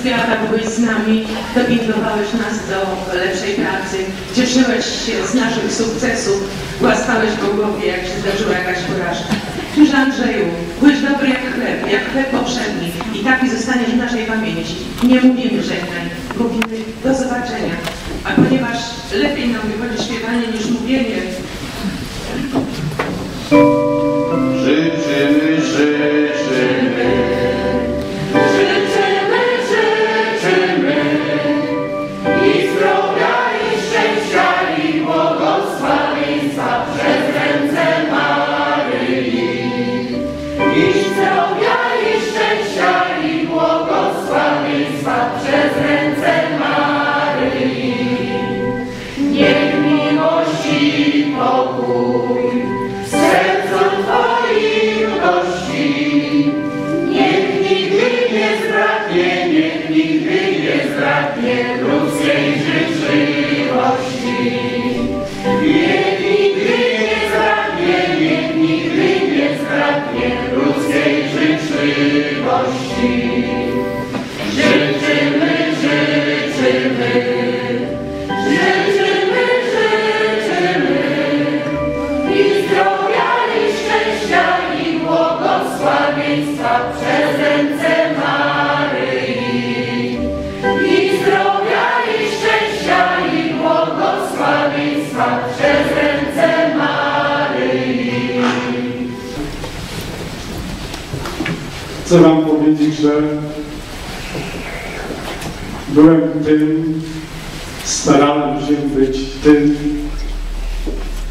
świata byłeś z nami, dopingowałeś nas do lepszej pracy, cieszyłeś się z naszych sukcesów, głaskałeś po głowie, jak się zdarzyła jakaś porażka. Księże Andrzeju, byłeś dobry jak chleb, jak chleb poprzedni i taki zostaniesz w naszej pamięci. Nie mówimy żegnaj, mówimy do zobaczenia. I Chcę Wam powiedzieć, że byłem tym, starałem się być tym,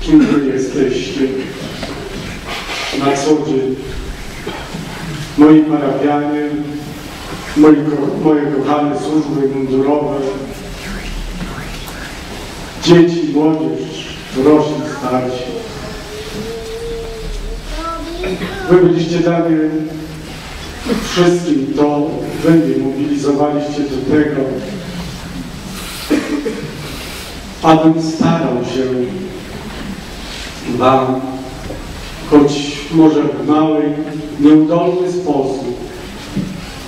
kim Wy jesteście na co dzień. Moi parafianie, moi, moje kochane służby mundurowe, dzieci, młodzież, dorośli, starsi. Wy byliście dla mnie wszystkim to wy mnie mobilizowaliście do tego, abym starał się Wam, choć może w małej, nieudolny sposób,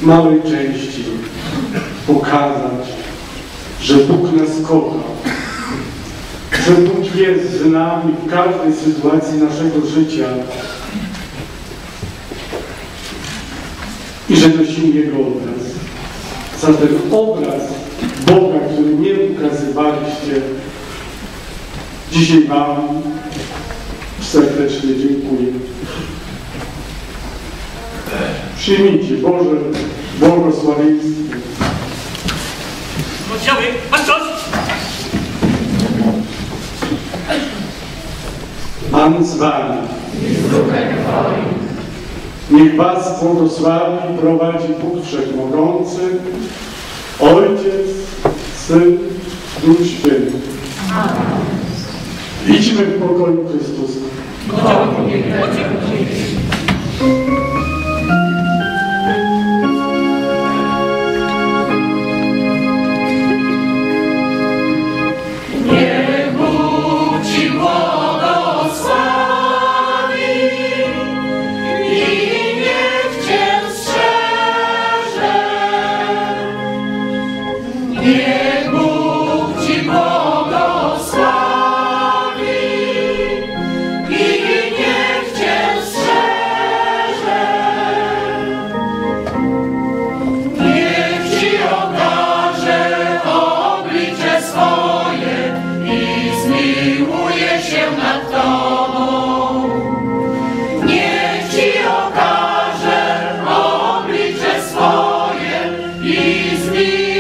w małej części pokazać, że Bóg nas kocha, że Bóg jest z nami w każdej sytuacji naszego życia, i że nosimy Jego obraz. Za ten obraz Boga, który mnie ukazywaliście, dzisiaj Wam serdecznie dziękuję. Przyjmijcie Boże błogosławieństwo. Oddziały, coś? Pan z Wami. Niech Was błogosławi prowadzi Bóg Wszechmogący, Ojciec, Syn, Duch Święty. Idźmy w pokoju Chrystusa. me.